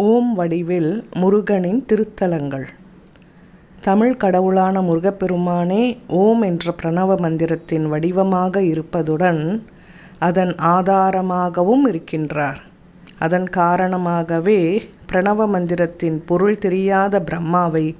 ஓம் வடிவில் முருகனின் திருத்தலங்கள். தமிழ் கடவுளான முருகப்பெருமானே ஓம் என்ற பிரணவ மந்திரத்தின் வடிவமாக இருப்பதுடன் அதன் ஆதாரமாகவும் இருக்கின்றார். அதன் காரணமாகவே பிரணவ மந்திரத்தின் பொருள் தெரியாத பிரம்மாவை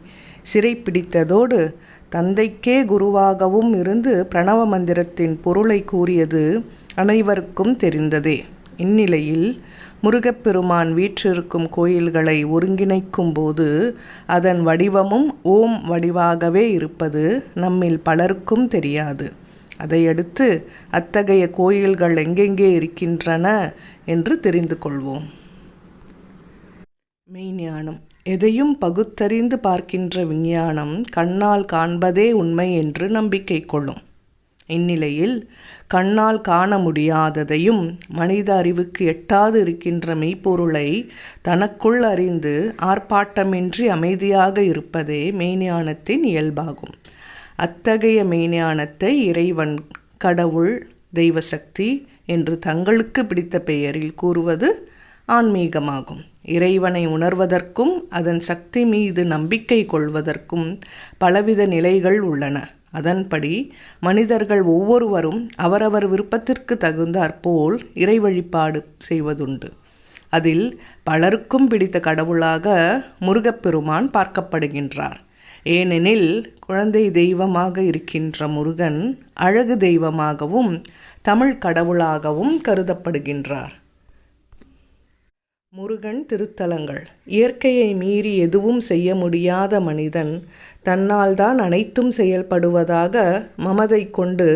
சிறைப்பிடித்ததோடு தந்தைக்கே குருவாகவும் இருந்து பிரணவ மந்திரத்தின் பொருளை கூறியது அனைவருக்கும் தெரிந்ததே. இந்நிலையில் முருகப்பெருமான் வீற்றிருக்கும் கோயில்களை ஒருங்கிணைக்கும் போது அதன் வடிவமும் ஓம் வடிவாகவே இருப்பது நம்மில் பலருக்கும் தெரியாது. அதையடுத்து அத்தகைய கோயில்கள் எங்கெங்கே இருக்கின்றன என்று தெரிந்து கொள்வோம். மெய்ஞானம். எதையும் பகுத்தறிந்து பார்க்கின்ற விஞ்ஞானம் கண்ணால் காண்பதே உண்மை என்று நம்பிக்கை கொள்ளும். இந்நிலையில் கண்ணால் காண முடியாததையும் மனித அறிவுக்கு எட்டாது இருக்கின்ற மெய்ப்பொருளை தனக்குள் அறிந்து ஆர்ப்பாட்டமின்றி அமைதியாக இருப்பதே மெய்ஞானத்தின் இயல்பாகும். அத்தகைய மெய்ஞானத்தை இறைவன் கடவுள் தெய்வசக்தி என்று தங்களுக்கு பிடித்த பெயரில் கூறுவது ஆன்மீகமாகும். இறைவனை உணர்வதற்கும் அதன் சக்தி மீது நம்பிக்கை கொள்வதற்கும் பலவித நிலைகள் உள்ளன. அதன்படி மனிதர்கள் ஒவ்வொருவரும் அவரவர் விருப்பத்திற்கு தகுந்தாற்போல் இறை வழிபாடு செய்வதுண்டு. அதில் பலருக்கும் பிடித்த கடவுளாக முருகப்பெருமான் பார்க்கப்படுகின்றார். ஏனெனில் குழந்தை தெய்வமாக இருக்கின்ற முருகன் அழகு தெய்வமாகவும் தமிழ் கடவுளாகவும் கருதப்படுகின்றார். முருகன் திருத்தலங்கள். இயற்கையை மீறி எதுவும் செய்ய முடியாத மனிதன் தன்னால் தான் அனைத்தும் செயல்படுவதாக மமதை கொண்டு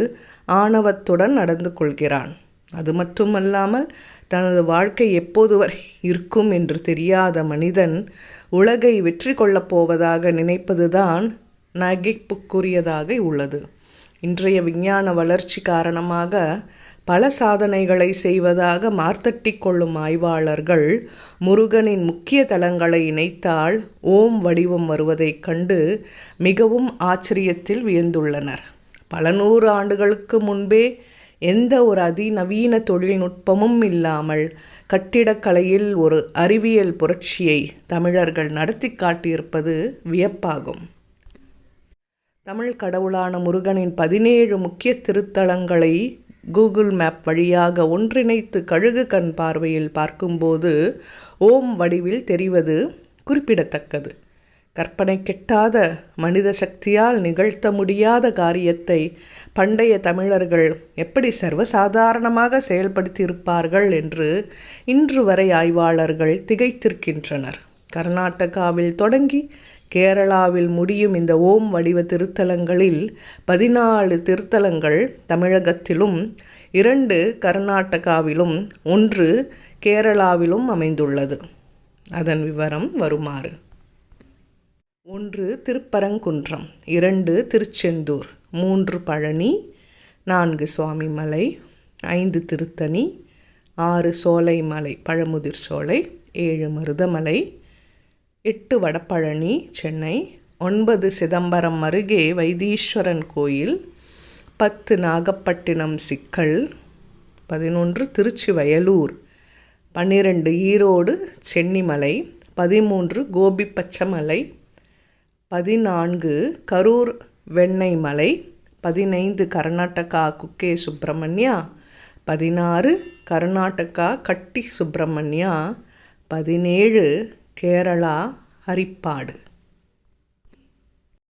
ஆணவத்துடன் நடந்து கொள்கிறான். அது மட்டுமல்லாமல் தனது வாழ்க்கை எப்போது வரை இருக்கும் என்று தெரியாத மனிதன் உலகை வெற்றி கொள்ளப் போவதாக நினைப்பதுதான் நகைப்புக்குரியதாக உள்ளது. இன்றைய விஞ்ஞான வளர்ச்சி காரணமாக பல சாதனைகளை செய்வதாக மார்த்தட்டி கொள்ளும் ஆய்வாளர்கள் முருகனின் முக்கிய தலங்களை இணைத்தால் ஓம் வடிவம் வருவதைக் கண்டு மிகவும் ஆச்சரியத்தில் வியந்துள்ளனர். பல நூறு ஆண்டுகளுக்கு முன்பே எந்த ஒரு அதிநவீன தொழில்நுட்பமும் இல்லாமல் கட்டிடக்கலையில் ஒரு அறிவியல் புரட்சியை தமிழர்கள் நடத்தி காட்டியிருப்பது வியப்பாகும். தமிழ் கடவுளான முருகனின் பதினேழு முக்கிய திருத்தலங்களை கூகுள் மேப் வழியாக ஒன்றிணைத்து கழுகு கண் பார்வையில் பார்க்கும்போது ஓம் வடிவில் தெரிவது குறிப்பிடத்தக்கது. கற்பனை கெட்டாத மனித சக்தியால் நிகழ்த்த முடியாத காரியத்தை பண்டைய தமிழர்கள் எப்படி சர்வசாதாரணமாக செயல்படுத்தியிருப்பார்கள் என்று இன்று வரை ஆய்வாளர்கள் திகைத்திருக்கின்றனர். கர்நாடகாவில் தொடங்கி கேரளாவில் முடியும் இந்த ஓம் வடிவ திருத்தலங்களில் பதினாலு திருத்தலங்கள் தமிழகத்திலும் இரண்டு கர்நாடகாவிலும் ஒன்று கேரளாவிலும் அமைந்துள்ளது. அதன் விவரம் வருமாறு. ஒன்று திருப்பரங்குன்றம் இரண்டு திருச்செந்தூர் மூன்று பழனி நான்கு சுவாமிமலை ஐந்து திருத்தணி ஆறு சோலைமலை பழமுதிர் சோலை ஏழு மருதமலை எட்டு வடபழனி சென்னை. ஒன்பது சிதம்பரம் அருகே வைத்தீஸ்வரன் கோயில். பத்து நாகப்பட்டினம் சிக்கல். பதினொன்று திருச்சி வயலூர் பன்னிரெண்டு ஈரோடு சென்னிமலை. பதிமூன்று கோபி பச்சமலை பதினான்கு கரூர் வெண்ணெய் மலை பதினைந்து கர்நாடகா குக்கே சுப்பிரமணியா. பதினாறு கர்நாடகா கட்டி சுப்பிரமணியா. பதினேழு கேரளா ஹரிப்பாடு